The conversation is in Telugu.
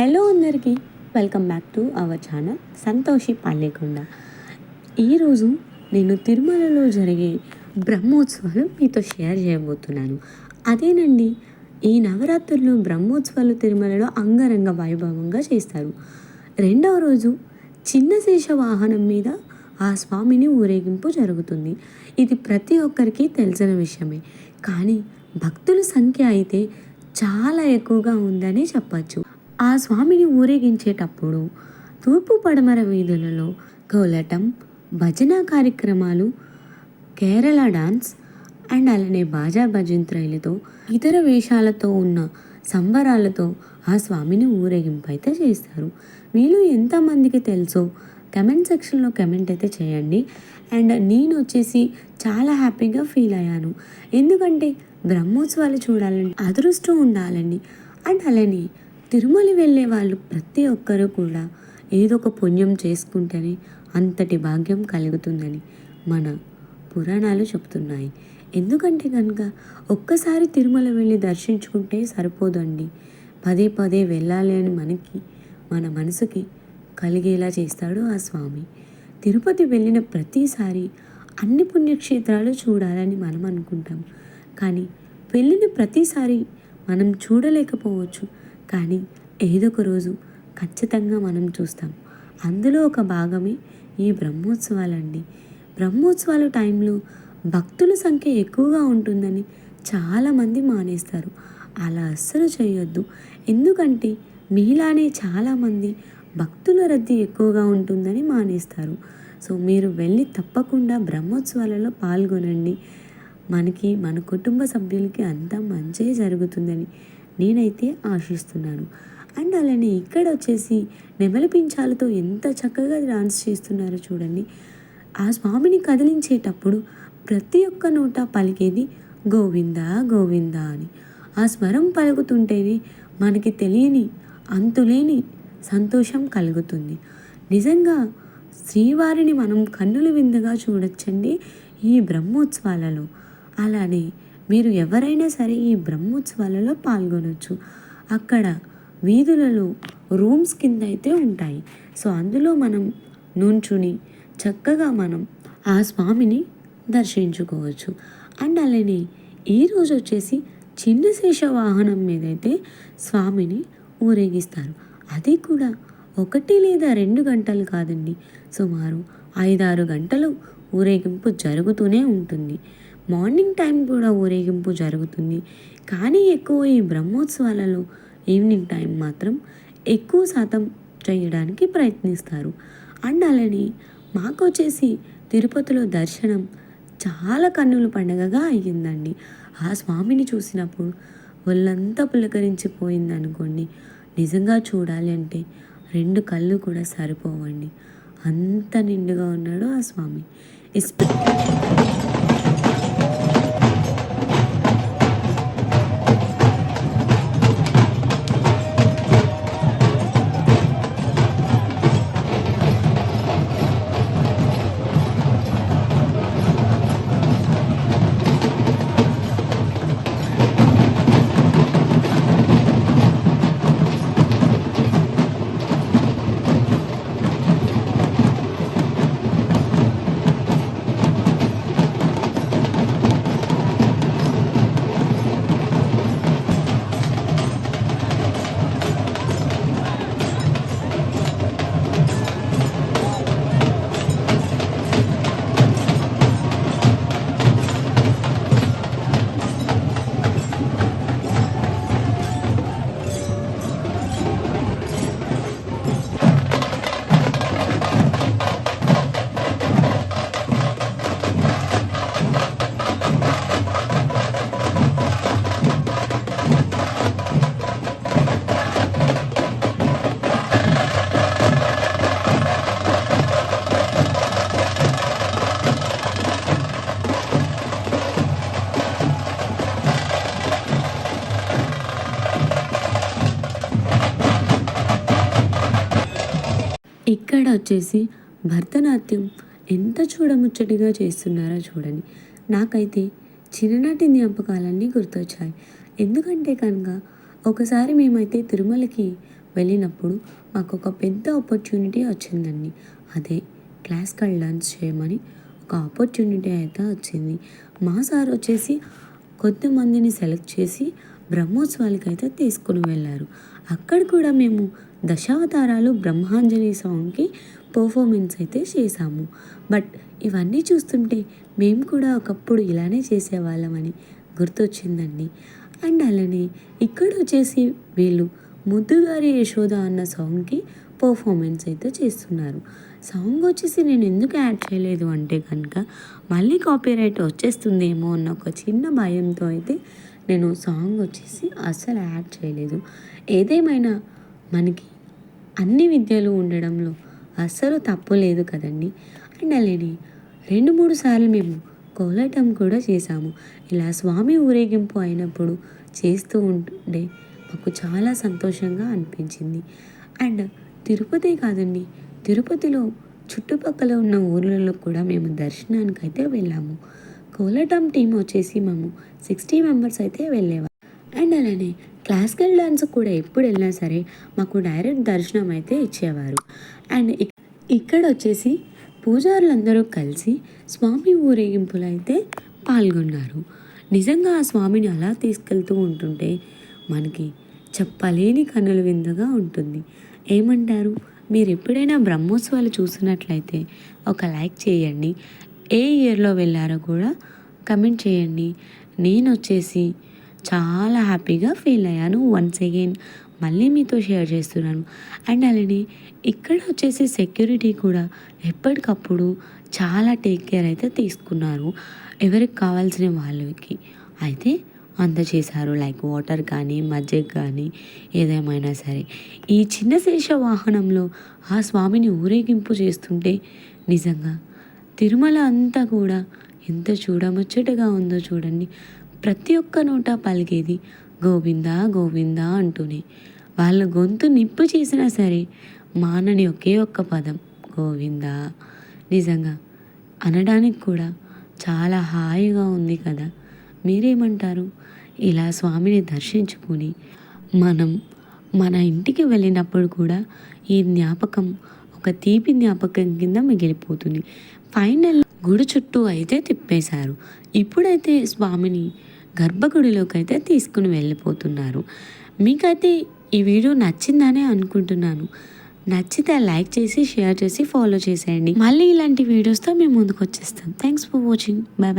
హలో అందరికీ welcome back to our channel Santoshi Pallekonda ఈరోజు నేను తిరుమలలో జరిగే బ్రహ్మోత్సవాలు మీతో షేర్ చేయబోతున్నాను. అదేనండి ఈ నవరాత్రుల్లో బ్రహ్మోత్సవాలు తిరుమలలో అంగరంగ వైభవంగా చేస్తారు. రెండవ రోజు చిన్న శేష వాహనం మీద ఆ స్వామిని ఊరేగింపు జరుగుతుంది. ఇది ప్రతి ఒక్కరికి తెలిసిన విషయమే. కానీ భక్తుల సంఖ్య అయితే చాలా ఎక్కువగా ఉందని చెప్పచ్చు. స్వామిని ఊరేగించేటప్పుడు తూర్పు పడమర వీధులలో కోలటం భజన కార్యక్రమాలు కేరళ డాన్స్ అండ్ అలానే బాజా భజంత్రైలతో ఇతర వేషాలతో ఉన్న సంబరాలతో ఆ స్వామిని ఊరేగింపు అయితే చేస్తారు. వీళ్ళు ఎంతమందికి తెలుసో కమెంట్ సెక్షన్లో కమెంట్ అయితే చేయండి. అండ్ నేను వచ్చేసి చాలా హ్యాపీగా ఫీల్ అయ్యాను. ఎందుకంటే బ్రహ్మోత్సవాలు చూడాలండి అదృష్టం ఉండాలండి అండ్ అలానే తిరుమల వెళ్ళే వాళ్ళు ప్రతి ఒక్కరూ కూడా ఏదో ఒక పుణ్యం చేసుకుంటేనే అంతటి భాగ్యం కలుగుతుందని మన పురాణాలు చెప్తున్నాయి. ఎందుకంటే కనుక ఒక్కసారి తిరుమల వెళ్ళి దర్శించుకుంటే సరిపోదండి. పదే పదే వెళ్ళాలి అని మనకి మన మనసుకి కలిగేలా చేస్తాడు ఆ స్వామి. తిరుపతి వెళ్ళిన ప్రతిసారి అన్ని పుణ్యక్షేత్రాలు చూడాలని మనం అనుకుంటాం. కానీ వెళ్ళిన ప్రతిసారి మనం చూడలేకపోవచ్చు. కానీ ఏదో ఒక రోజు ఖచ్చితంగా మనం చూస్తాం. అందులో ఒక భాగమే ఈ బ్రహ్మోత్సవాలండి. బ్రహ్మోత్సవాల టైంలో భక్తుల సంఖ్య ఎక్కువగా ఉంటుందని చాలామంది మానేస్తారు. అలా అస్సలు చేయొద్దు. ఎందుకంటే మీలానే చాలామంది భక్తుల రద్దీ ఎక్కువగా ఉంటుందని మానేస్తారు. సో మీరు వెళ్ళి తప్పకుండా బ్రహ్మోత్సవాలలో పాల్గొనండి. మనకి మన కుటుంబ సభ్యులకి అంతా మంచి జరుగుతుందని నేనైతే ఆశిస్తున్నాను. అండ్ అలానే ఇక్కడ వచ్చేసి నెమలి పించాలతో ఎంత చక్కగా డాన్స్ చేస్తున్నారో చూడండి. ఆ స్వామిని కదిలించేటప్పుడు ప్రతి ఒక్క నోట పలికేది గోవింద గోవింద అని. ఆ స్వరం పలుకుతుంటేనే మనకి తెలియని అంతులేని సంతోషం కలుగుతుంది. నిజంగా శ్రీవారిని మనం కన్నుల విందుగా చూడొచ్చండి ఈ బ్రహ్మోత్సవాలలో. అలానే మీరు ఎవరైనా సరే ఈ బ్రహ్మోత్సవాలలో పాల్గొనవచ్చు అక్కడ వీధులలో రూమ్స్ కింద అయితే ఉంటాయి. సో అందులో మనం నుంచుని చక్కగా మనం ఆ స్వామిని దర్శించుకోవచ్చు. అండ్ అలానే ఈరోజు వచ్చేసి చిన్న శేష వాహనం మీదైతే స్వామిని ఊరేగిస్తారు. అది కూడా ఒకటి లేదా రెండు గంటలు కాదండి. సుమారు ఐదారు గంటలు ఊరేగింపు జరుగుతూనే ఉంటుంది. మార్నింగ్ టైం కూడా ఊరేగింపు జరుగుతుంది. కానీ ఎక్కువ ఈ బ్రహ్మోత్సవాలలో ఈవినింగ్ టైం మాత్రం ఎక్కువ శాతం చేయడానికి ప్రయత్నిస్తారు. అండ్ అలానే మాకు వచ్చేసి తిరుపతిలో దర్శనం చాలా కన్నుల పండగగా అయ్యిందండి. ఆ స్వామిని చూసినప్పుడు ఒళ్ళంతా పులకరించిపోయింది అనుకోండి. నిజంగా చూడాలి అంటే రెండు కళ్ళు కూడా సరిపోవండి. అంత నిండుగా ఉన్నాడు ఆ స్వామి. ఎస్పె ఇక్కడ వచ్చేసి భరతనాట్యం ఎంత చూడముచ్చటిగా చేస్తున్నారో చూడండి. నాకైతే చిన్ననాటి జ్ఞాపకాలన్నీ గుర్తొచ్చాయి. ఎందుకంటే కనుక ఒకసారి మేమైతే తిరుమలకి వెళ్ళినప్పుడు మాకు ఒక పెద్ద ఆపర్చునిటీ వచ్చిందండి. అదే క్లాసికల్ డాన్స్ చేయమని ఒక ఆపర్చునిటీ అయితే వచ్చింది. మా సార్ వచ్చేసి కొద్దిమందిని సెలెక్ట్ చేసి బ్రహ్మోత్సవాలకి అయితే తీసుకుని వెళ్ళారు. అక్కడ కూడా మేము దశావతారాలు బ్రహ్మాంజలి సాంగ్కి పర్ఫార్మెన్స్ అయితే చేశాము. బట్ ఇవన్నీ చూస్తుంటే మేము కూడా ఒకప్పుడు ఇలానే చేసేవాళ్ళమని గుర్తొచ్చిందండి. అండ్ అలానే ఇక్కడ వచ్చేసి వీళ్ళు ముద్దుగారి యశోద అన్న సాంగ్కి పర్ఫార్మెన్స్ అయితే చేస్తున్నారు. సాంగ్ వచ్చేసి నేను ఎందుకు యాడ్ చేయలేదు అంటే కనుక మళ్ళీ కాపీరైట్ వచ్చేస్తుందేమో అన్న ఒక చిన్న భయంతో అయితే నేను సాంగ్ వచ్చేసి అస్సలు యాడ్ చేయలేదు. ఏదేమైనా మనకి అన్ని విద్యలు ఉండడంలో అస్సలు తప్పు లేదు కదండి. అండ్ అలానే రెండు మూడు సార్లు మేము కోలాటం కూడా చేశాము. ఇలా స్వామి ఊరేగింపు అయినప్పుడు చేస్తూ ఉంటుండే మాకు చాలా సంతోషంగా అనిపించింది. అండ్ తిరుపతి కాదండి తిరుపతిలో చుట్టుపక్కల ఉన్న ఊర్లలో కూడా మేము దర్శనానికి అయితే వెళ్ళాము. కోలాటం టీం వచ్చేసి మేము సిక్స్టీ మెంబర్స్ అయితే వెళ్ళేవారు అండ్ అలానే క్లాసికల్ డాన్స్ కూడా ఎప్పుడు వెళ్ళినా సరే మాకు డైరెక్ట్ దర్శనం అయితే ఇచ్చేవారు. అండ్ ఇక్కడ వచ్చేసి పూజారులందరూ కలిసి స్వామి ఊరేగింపులు అయితే పాల్గొన్నారు. నిజంగా ఆ స్వామిని అలా తీసుకెళ్తూ ఉంటుంటే మనకి చెప్పలేని కన్నుల విందుగా ఉంటుంది. ఏమంటారు? మీరు ఎప్పుడైనా బ్రహ్మోత్సవాలు చూసినట్లయితే ఒక లైక్ చేయండి. ఏ ఇయర్లో వెళ్ళారో కూడా కమెంట్ చేయండి. నేను వచ్చేసి చాలా హ్యాపీగా ఫీల్ అయ్యాను వన్స్ అగైన్ మళ్ళీ మీతో షేర్ చేస్తున్నాను. అండ్ అలానే ఇక్కడ వచ్చేసి సెక్యూరిటీ కూడా ఎప్పటికప్పుడు చాలా టేక్ కేర్ అయితే తీసుకున్నారు. ఎవరికి కావాల్సిన వాళ్ళకి. అయితే అందచేశారు లైక్ వాటర్ కానీ మజ్జిగ కానీ ఏదేమైనా సరే. ఈ చిన్న శేష వాహనంలో ఆ స్వామిని ఊరేగింపు చేస్తుంటే నిజంగా తిరుమల అంతా కూడా ఎంత చూడముచ్చటగా ఉందో చూడండి. ప్రతి ఒక్క నోట పలికేది గోవిందా గోవిందా అంటూనే. వాళ్ళ గొంతు నిప్పు చేసినా సరే మానని ఒకే ఒక్క పదం గోవిందా నిజంగా అనడానికి కూడా చాలా హాయిగా ఉంది కదా. మీరేమంటారు? ఇలా స్వామిని దర్శించుకుని మనం మన ఇంటికి వెళ్ళినప్పుడు కూడా ఈ జ్ఞాపకం ఒక తీపి జ్ఞాపకం కింద మిగిలిపోతుంది. ఫైనల్ గుడి చుట్టూ అయితే తిప్పేశారు. ఇప్పుడైతే స్వామిని గర్భగుడిలోకి అయితే తీసుకుని వెళ్ళిపోతున్నారు. మీకైతే ఈ వీడియో నచ్చిందనే అనుకుంటున్నాను. నచ్చితే లైక్ చేసి షేర్ చేసి ఫాలో చేసేయండి. మళ్ళీ ఇలాంటి వీడియోస్తో మేము ముందుకు వచ్చేస్తాం thanks for watching. Bye bye